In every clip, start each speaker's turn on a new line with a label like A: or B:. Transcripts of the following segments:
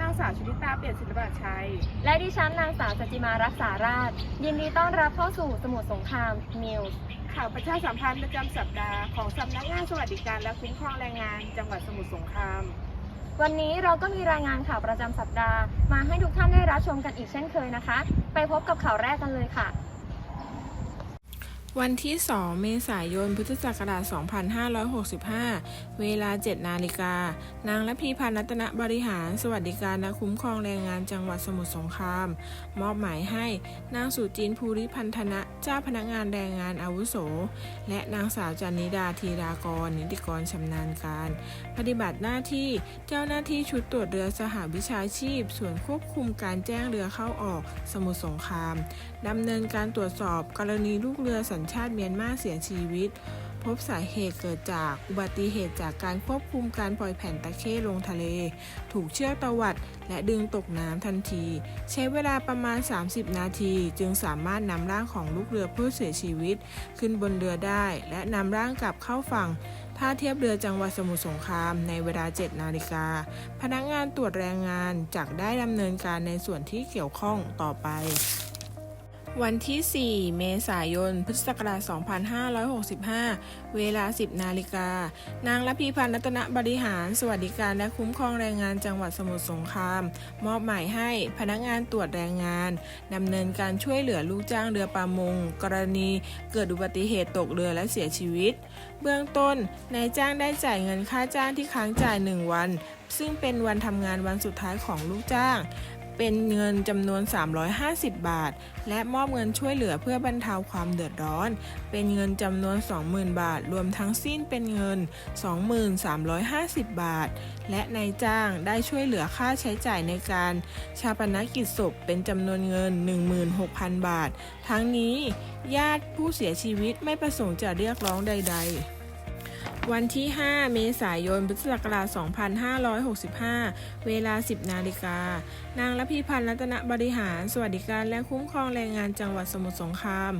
A: ษศิลปะชัย
B: และดิฉันนางสาวสจิมารักษาราช ยินดีต้อนรับเข้าสู่สมุทรสงครามนิวส์
A: ข่าวประชาสัมพันธ์ประจำสัปดาห์ของสำนักงานสวัสดิการและคุ้มครองแรงงาน จังหวัดสมุทรสงคราม
B: วันนี้เราก็มีรายงานข่าวประจำสัปดาห์ มาให้ทุกท่านได้รับชมกันอีกเช่นเคยนะคะ ไปพบกับข่าวแรกกันเลยค่ะ
C: วันที่ 2 เมษายน พุทธศักราช 2565 เวลา 7 นาฬิกา นางละพีพันธ์รัตนบริหาร สวัสดิการและคุ้มครองแรงงานจังหวัดสมุทรสงคราม มอบหมายให้ นางสุจินภูริพันธนะ เจ้าพนักงานแรงงานอาวุโส และนางสาวจันนิดาธีรากร นิติกรชำนาญการ ปฏิบัติหน้าที่ เจ้าหน้าที่ชุดตรวจเรือสหวิชาชีพ ส่วนควบคุมการแจ้งเรือเข้าออก สมุทรสงครามดำเนินการตรวจสอบกรณีลูกเรือสัญชาติเมียนมาเสียชีวิต พบสาเหตุเกิดจากอุบัติเหตุจากการควบคุมการปล่อยแผ่นตะเข้ลงทะเล ถูกเชือกตวัดและดึงตกน้ำทันที ใช้เวลาประมาณ 30 นาที จึงสามารถนำร่างของลูกเรือผู้เสียชีวิต ขึ้นบนเรือได้ และนำร่างกลับเข้าฝั่งท่าเทียบเรือจังหวัดสมุทรสงครามในเวลา 7 นาฬิกา พนักงานตรวจแรงงานจากได้ดำเนินการในส่วนที่เกี่ยวข้องต่อไป วันที่ 4 เมษายน พุทธศักราช 2565 เวลา 10 นาฬิกา นางละพีพันธ์รัตนบริหาร สวัสดิการและคุ้มครองแรงงานจังหวัดสมุทรสงคราม มอบหมายให้พนักงานตรวจแรงงานดำเนินการช่วยเหลือลูกจ้างเรือประมง กรณีเกิดอุบัติเหตุตกเรือและเสียชีวิต เบื้องต้น นายจ้างได้จ่ายเงินค่าจ้างที่ค้างจ่าย 1 วัน ซึ่งเป็นวันทำงานวันสุดท้ายของลูกจ้าง เป็นเงินจำนวน 350 บาท และมอบเงินช่วยเหลือเพื่อบรรเทาความเดือดร้อน เป็นเงินจำนวน 20,000 บาท รวมทั้งสิ้นเป็นเงิน 2350 บาท และนายจ้างได้ช่วยเหลือค่าใช้จ่ายในการชาปนกิจศพเป็นจำนวนเงิน 16,000 บาท ทั้งนี้ ญาติผู้เสียชีวิตไม่ประสงค์จะเรียกร้องใด ๆ วันที่ 5 เมษายน พุทธศักราช 2565 เวลา 10 นาฬิกา นางละพีพันธ์รัตนบริหาร สวัสดิการและคุ้มครองแรงงานจังหวัดสมุทรสงคราม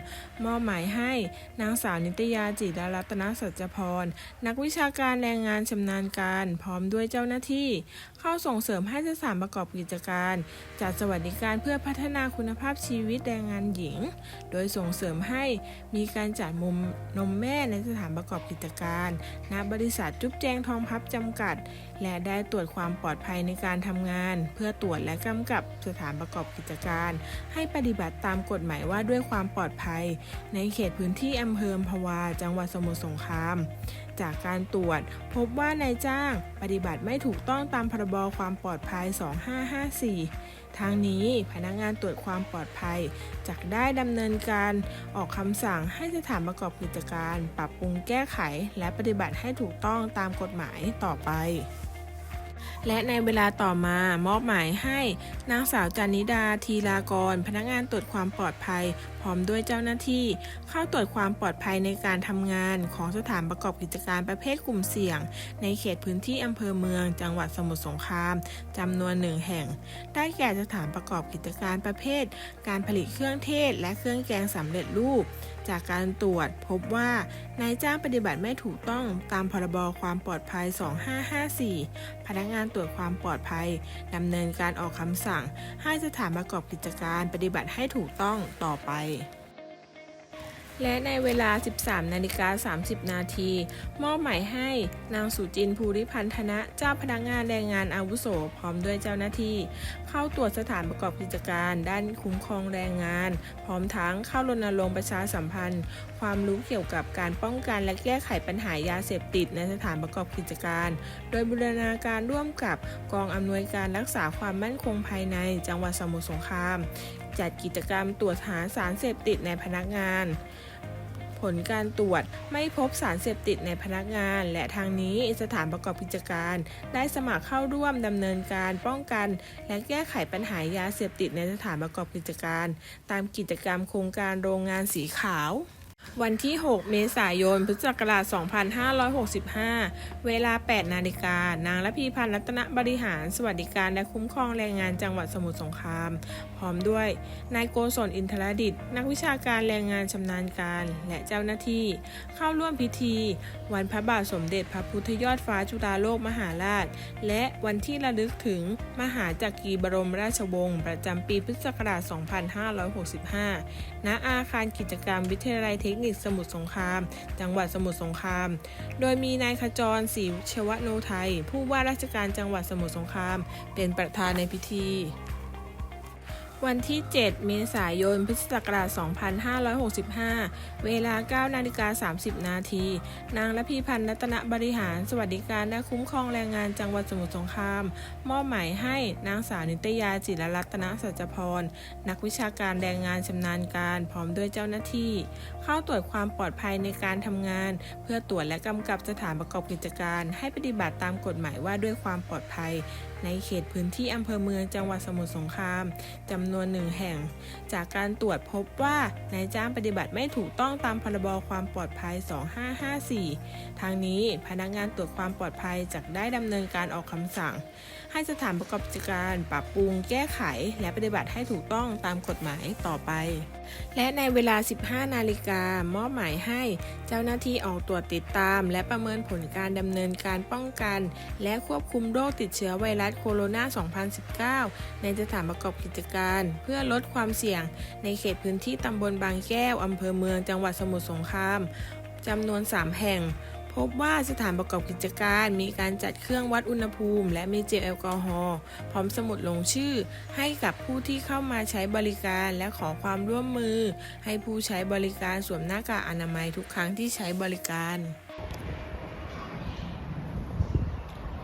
C: มอบหมายให้นางสาวนิตยาจิตรรัตนสัจพร นักวิชาการแรงงานชำนาญการ พร้อมด้วยเจ้าหน้าที่ เข้าส่งเสริมให้สถานประกอบกิจการ จัดสวัสดิการเพื่อพัฒนาคุณภาพชีวิตแรงงานหญิง โดยส่งเสริมให้มีการจัดมุมนมแม่ในสถานประกอบกิจการณบริษัทจุ๊บแจงทองพับจำกัด และได้ตรวจความปลอดภัยในการทำงาน เพื่อตรวจและกำกับสถานประกอบกิจการ ให้ปฏิบัติตามกฎหมายว่าด้วยความปลอดภัย ในเขตพื้นที่อำเภอพวา จังหวัดสมุทรสงคราม จากการตรวจพบว่านายจ้าง ปฏิบัติไม่ถูกต้องตามพรบความปลอดภัย 2554 ทางนี้พนักงานตรวจความปลอดภัยจะได้ดำเนินการออกคำสั่งให้สถานประกอบกิจการ ปรับปรุงแก้ไข และปฏิบัติให้ถูกต้องตามกฎหมายต่อไป และในเวลาต่อมามอบหมายให้นางสาวจันนิดาทีลากร พนักงานตรวจความปลอดภัย พร้อมด้วยเจ้าหน้าที่ เข้าตรวจความปลอดภัยในการทำงานของสถานประกอบกิจการประเภทกลุ่มเสี่ยง ในเขตพื้นที่อำเภอเมือง จังหวัดสมุทรสงครามจำนวนหนึ่งแห่ง ได้แก่สถานประกอบกิจการประเภท การผลิตเครื่องเทศและเครื่องแกงสำเร็จรูป จากการตรวจพบว่านายจ้างปฏิบัติไม่ถูกต้องตามพรบความปลอดภัย 2554 พนักงานตรวจความปลอดภัยดำเนินการออกคำสั่ง ให้สถานประกอบกิจการปฏิบัติให้ถูกต้องต่อไป และในเวลา 13 นาฬิกา 30 นาที มอบหมายให้นางสุจินภูริพันธนะ เจ้าพนักงานแรงงานอาวุโส พร้อมด้วยเจ้าหน้าที่ เข้าตรวจสถานประกอบกิจการ ด้านคุ้มครองแรงงาน พร้อมทั้งเข้ารณรงค์ประชาสัมพันธ์ ความรู้เกี่ยวกับการป้องกันและแก้ไขปัญหายาเสพติดในสถานประกอบกิจการ โดยบูรณาการร่วมกับกองอำนวยการรักษาความมั่นคงภายในจังหวัดสมุทรสงคราม จัดกิจกรรมตรวจหาสารเสพติดในพนักงาน ผลการตรวจไม่พบสารเสพติดในพนักงาน และทางนี้สถานประกอบกิจการ ได้สมัครเข้าร่วมดำเนินการป้องกัน และแก้ไขปัญหายาเสพติดในสถานประกอบกิจการ ตามกิจกรรมโครงการโรงงานสีขาว วันที่ 6 เมษายน พุทธศักราช 2565 เวลา 8 นาฬิกา นางละพีพันธ์รัตนบริหาร สวัสดิการและคุ้มครองแรงงานจังหวัดสมุทรสงคราม พร้อมด้วย นายโกศลอินทรดิต นักวิชาการแรงงานชำนาญการ และเจ้าหน้าที่ เข้าร่วมพิธี วันพระบาทสมเด็จพระพุทธยอดฟ้าจุฬาโลกมหาราช และวันที่ระลึกถึงมหาจักรีบรมราชวงศ์ประจำปีพุทธศักราช 2565 ณ อาคารกิจกรรมวิทยาลัยเทคคนิคสมุทรสงคราม จังหวัดสมุทรสงคราม โดยมีนายขจรศรีชวโนไทย ผู้ว่าราชการจังหวัดสมุทรสงคราม เป็นประธานในพิธี วันที่ 7 เมษายน พุทธศักราช 2565 เวลา 9 นาฬิกา 30 นาที นางละพีพันธ์รัตนบริหาร สวัสดิการและคุ้มครองแรงงานจังหวัดสมุทรสงคราม มอบหมายให้นางสาวนิตยาจิรรัตนสัจพร นักวิชาการแรงงานชำนาญการ พร้อมด้วยเจ้าหน้าที่ เข้าตรวจความปลอดภัยในการทำงาน เพื่อตรวจและกำกับสถานประกอบกิจการ ให้ปฏิบัติตามกฎหมายว่าด้วยความปลอดภัย ในเขตพื้นที่อำเภอเมืองจังหวัดสมุทรสงครามจำนวนำนวนหนึ่งแห่ง จากการตรวจพบว่านายจ้างปฏิบัติไม่ถูกต้องตามพรบความปลอดภัย 2554 ทางนี้พนักงานตรวจความปลอดภัยจะได้ดำเนินการออกคำสั่ง ให้สถานประกอบกิจการปรับปรุงแก้ไข และปฏิบัติให้ถูกต้องตามกฎหมายต่อไป และในเวลา 15 นาฬิกามอบหมายให้เจ้าหน้าที่ออกตรวจติดตาม และประเมินผลการดำเนินการป้องกัน และควบคุมโรคติดเชื้อไวรัสโคโรนา 2019 ในสถานประกอบกิจการเพื่อลดความเสี่ยง ในเขตพื้นที่ตำบลบางแก้ว อำเภอเมือง จังหวัดสมุทรสงครามจำนวน 3 แห่ง พบว่าสถานประกอบกิจการมีการจัดเครื่องวัดอุณหภูมิ และมีเจลแอลกอฮอล์พร้อมสมุดลงชื่อ ให้กับผู้ที่เข้ามาใช้บริการและขอความร่วมมือ ให้ผู้ใช้บริการสวมหน้ากากอนามัยทุกครั้งที่ใช้บริการ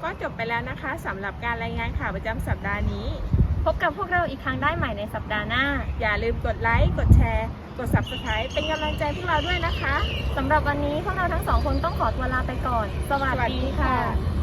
C: ก็จบไปแล้วนะคะสำหรับการรายงานข่าวประจำสัปดาห์นี้
B: บกับพวกเราอีกครั้งได้ใหม่ในสัปดาห์หน้า
C: อย่าลืมกดไลค์ กดแชร์ กด Subscribe เป็นกำลังใจพวกเราด้วยนะคะ
B: สำหรับวันนี้พวกเราทั้งสองคนต้องขอตัวลาไปก่อน สวัสดีค่ะ